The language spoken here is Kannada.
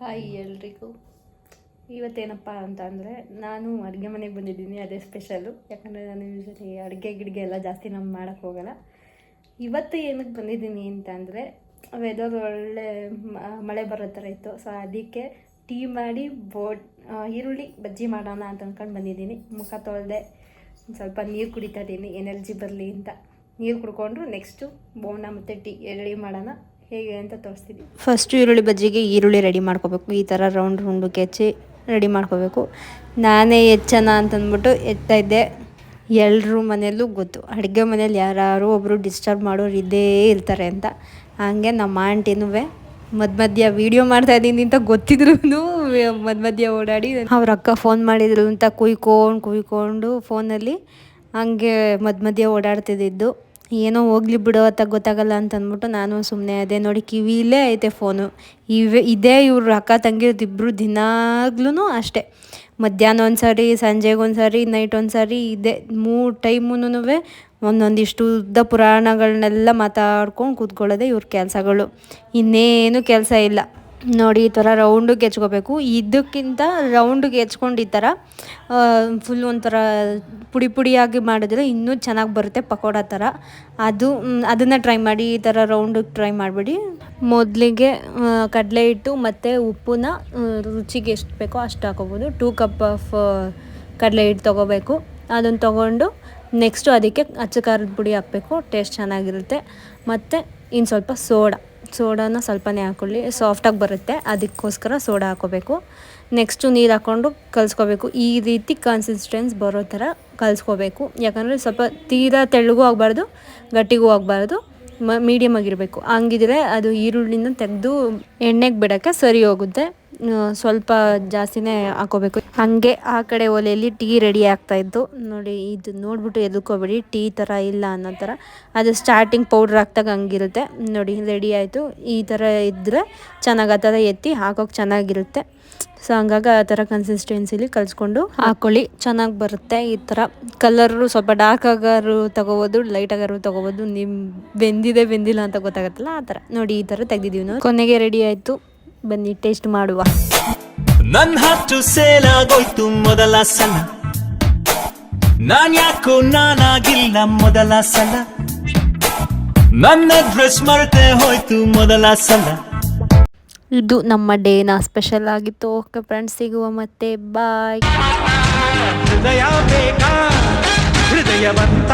ಹಾಯ್ ಎಲ್ರಿಗೂ. ಇವತ್ತೇನಪ್ಪ ಅಂತ ಅಂದರೆ ನಾನು ಅಡುಗೆ ಮನೆಗೆ ಬಂದಿದ್ದೀನಿ, ಅದೇ ಸ್ಪೆಷಲು ಯಾಕಂದರೆ ನಾನು ಯೂಶಲಿ ಅಡುಗೆ ಗಿಡಿಗೆ ಎಲ್ಲ ಜಾಸ್ತಿ ನಮ್ಗೆ ಮಾಡೋಕ್ಕೆ ಹೋಗಲ್ಲ. ಇವತ್ತು ಏನಕ್ಕೆ ಬಂದಿದ್ದೀನಿ ಅಂತ ಅಂದರೆ ವೆದರ್ ಒಳ್ಳೆ ಮಳೆ ಬರೋ ಥರ ಇತ್ತು. ಸೊ ಅದಕ್ಕೆ ಟೀ ಮಾಡಿ ಬೋಟ್ ಈರುಳ್ಳಿ ಬಜ್ಜಿ ಮಾಡೋಣ ಅಂತ ಅಂದ್ಕೊಂಡು ಬಂದಿದ್ದೀನಿ. ಮುಖ ತೊಳೆದೆ ಸ್ವಲ್ಪ ನೀರು ಕುಡಿತಾ ಇದ್ದೀನಿ. ಎನರ್ಜಿ ಬರಲಿ ಅಂತ. ನೀರು ಕುಡ್ಕೊಂಡ್ರು ನೆಕ್ಸ್ಟು ಬೋನ ಮತ್ತು ಟೀ ಎಳ್ಳಿ ಮಾಡೋಣ. ಹೇಗೆ ಅಂತ ತೋರಿಸ್ತೀನಿ. ಫಸ್ಟು ಈರುಳ್ಳಿ ಬಜ್ಜಿಗೆ ಈರುಳ್ಳಿ ರೆಡಿ ಮಾಡ್ಕೋಬೇಕು. ಈ ಥರ ರೌಂಡ್ ರೌಂಡು ಕೆಚ್ಚಿ ರೆಡಿ ಮಾಡ್ಕೋಬೇಕು. ನಾನೇ ಹೆಚ್ಚನ ಅಂತಂದ್ಬಿಟ್ಟು ಎತ್ತಾ ಇದ್ದೆ. ಎಲ್ಲರೂ ಮನೆಯಲ್ಲೂ ಗೊತ್ತು. ಅಡುಗೆ ಮನೇಲಿ ಯಾರು ಒಬ್ಬರು ಡಿಸ್ಟರ್ಬ್ ಮಾಡೋರು ಇದ್ದೇ ಇರ್ತಾರೆ ಅಂತ. ಹಾಗೆ ನಮ್ಮ ಆಂಟಿನೂ ಮಧ್ಯ ಮಧ್ಯ ವಿಡಿಯೋ ಮಾಡ್ತಾ ಇದ್ದೀನಿ ಅಂತ ಗೊತ್ತಿದ್ರು ಮಧ್ಯ ಮಧ್ಯ ಓಡಾಡಿ ಅವ್ರ ಅಕ್ಕ ಫೋನ್ ಮಾಡಿದ್ರು ಅಂತ ಕುಯ್ಕೊಂಡು ಕುಯ್ಕೊಂಡು ಫೋನಲ್ಲಿ ಹಂಗೆ ಮಧ್ಯ ಮಧ್ಯ ಓಡಾಡ್ತಿದ್ದಿದ್ದು. ಏನೋ ಹೋಗ್ಲಿ ಬಿಡು ಅಂತ ಗೊತ್ತಾಗಲ್ಲ ಅಂತ ಅಂದ್ಬಿಟ್ಟು ನಾನು ಸುಮ್ಮನೆ ಅದೇ ನೋಡಿ ಕಿವಿಲೇ ಐತೆ ಫೋನು. ಇವೆ ಇದೇ ಇವ್ರ ಅಕ್ಕ ತಂಗಿ ಇಬ್ಬರು ದಿನಾಗ್ಲೂ ಅಷ್ಟೇ. ಮಧ್ಯಾಹ್ನ ಒಂದ್ಸಾರಿ, ಸಂಜೆಗೆ ನೈಟ್ ಒಂದು ಸಾರಿ ಇದೆ ಮೂರು ಟೈಮುನು ಒಂದೊಂದಿಷ್ಟು ಉದ್ದ ಪುರಾಣಗಳನ್ನೆಲ್ಲ ಮಾತಾಡ್ಕೊಂಡು ಕೂತ್ಕೊಳ್ಳೋದೇ ಇವ್ರ ಕೆಲಸಗಳು. ಇನ್ನೇನು ಕೆಲಸ ಇಲ್ಲ. ನೋಡಿ, ಈ ಥರ ರೌಂಡಿಗೆ ಹೆಚ್ಕೋಬೇಕು ಇದಕ್ಕಿಂತ ರೌಂಡಿಗೆ ಹೆಚ್ಕೊಂಡು ಈ ಥರ ಫುಲ್ ಒಂಥರ ಪುಡಿ ಪುಡಿಯಾಗಿ ಮಾಡಿದ್ರೆ ಇನ್ನೂ ಚೆನ್ನಾಗಿ ಬರುತ್ತೆ ಪಕೋಡ ಥರ. ಅದು ಅದನ್ನು ಟ್ರೈ ಮಾಡಿ, ಈ ಥರ ರೌಂಡಿಗೆ ಟ್ರೈ ಮಾಡಿಬಿಡಿ. ಮೊದಲಿಗೆ ಕಡಲೆ ಹಿಟ್ಟು ಮತ್ತು ಉಪ್ಪನ್ನ ರುಚಿಗೆ ಎಷ್ಟು ಬೇಕೋ ಅಷ್ಟು ಹಾಕೋಬೋದು. ಟೂ ಕಪ್ ಆಫ್ ಕಡಲೆ ಹಿಟ್ಟು ತೊಗೋಬೇಕು. ಅದನ್ನು ತೊಗೊಂಡು ನೆಕ್ಸ್ಟು ಅದಕ್ಕೆ ಅಚ್ಚ ಖಾರದ ಪುಡಿ ಹಾಕಬೇಕು. ಟೇಸ್ಟ್ ಚೆನ್ನಾಗಿರುತ್ತೆ. ಮತ್ತು ಇನ್ನು ಸ್ವಲ್ಪ ಸೋಡಾ. ಸೋಡಾನ ಸ್ವಲ್ಪನೇ ಹಾಕೊಳ್ಳಿ. ಸಾಫ್ಟಾಗಿ ಬರುತ್ತೆ. ಅದಕ್ಕೋಸ್ಕರ ಸೋಡಾ ಹಾಕೋಬೇಕು. ನೆಕ್ಸ್ಟು ನೀರು ಹಾಕ್ಕೊಂಡು ಕಲಿಸ್ಕೋಬೇಕು. ಈ ರೀತಿ ಕನ್ಸಿಸ್ಟೆನ್ಸ್ ಬರೋ ಥರ ಕಲಿಸ್ಕೋಬೇಕು. ಯಾಕಂದರೆ ಸ್ವಲ್ಪ ತೀರಾ ತೆಳ್ಳಗೂ ಆಗಬಾರ್ದು, ಗಟ್ಟಿಗೂ ಆಗಬಾರ್ದು, ಮ ಮೀಡಿಯಮ್ ಆಗಿರಬೇಕು. ಹಂಗಿದ್ರೆ ಅದು ಈರುಳ್ಳಿನ ತೆಗೆದು ಎಣ್ಣೆಗೆ ಬಿಡೋಕ್ಕೆ ಸರಿ ಹೋಗುತ್ತೆ. ಸ್ವಲ್ಪ ಜಾಸ್ತಿನೇ ಹಾಕೋಬೇಕು. ಹಾಗೆ ಆ ಕಡೆ ಒಲೆಯಲ್ಲಿ ಟೀ ರೆಡಿ ಆಗ್ತಾಯಿತ್ತು ನೋಡಿ, ಇದು ನೋಡ್ಬಿಟ್ಟು ಎದುಕೋಬೇಡಿ. ಟೀ ಥರ ಇಲ್ಲ ಅನ್ನೋ ಥರ. ಅದು ಸ್ಟಾರ್ಟಿಂಗ್ ಪೌಡ್ರ್ ಹಾಕ್ದಾಗ ಹಂಗಿರುತ್ತೆ. ನೋಡಿ ರೆಡಿ ಆಯಿತು. ಈ ಥರ ಇದ್ದರೆ ಚೆನ್ನಾಗಿ ಆ ಥರ ಎತ್ತಿ ಹಾಕೋಕೆ ಚೆನ್ನಾಗಿರುತ್ತೆ. ಸೊ ಹಂಗಾಗಿ ಆ ಥರ ಕನ್ಸಿಸ್ಟೆನ್ಸಿಲಿ ಕಲಿಸ್ಕೊಂಡು ಹಾಕ್ಕೊಳ್ಳಿ ಚೆನ್ನಾಗಿ ಬರುತ್ತೆ ಈ ಥರ. ಕಲರು ಸ್ವಲ್ಪ ಡಾರ್ಕ್ ಆಗಾರು ತಗೋಬೋದು ಲೈಟ್ ಆಗಾರು ತಗೋಬೋದು. ನಿಮ್ಮ ಬೆಂದಿದೆ, ಬೆಂದಿಲ್ಲ ಅಂತ ಗೊತ್ತಾಗತ್ತಲ್ಲ ಆ ಥರ. ನೋಡಿ, ಈ ಥರ ತೆಗ್ದಿದ್ದೀವಿ ನಾವು. ಕೊನೆಗೆ ರೆಡಿ ಆಯಿತು. ಬನ್ನಿ ಟೇಸ್ಟ್ ಮಾಡುವ. ನನ್ ಹತ್ತು ಸೇಲಾಗೋಯ್ತು ಮೊದಲ ಸಲ. ನಾನ್ ಯಾಕೋ ನಾನಾಗಿಲ್ಲ ಮೊದಲ ಸಲ. ನನ್ನ ಡ್ರೆಸ್ ಮರೆತೆ ಹೋಯ್ತು ಮೊದಲ ಸಲ. ಇದು ನಮ್ಮ ಡೇನ ಸ್ಪೆಷಲ್ ಆಗಿತ್ತು. ಓಕೆ ಫ್ರೆಂಡ್ಸ್ ಸಿಗುವ ಮತ್ತೆ. ಬಾಯ್ ಹೃದಯ ಬೇಕಾ ಹೃದಯವಂತ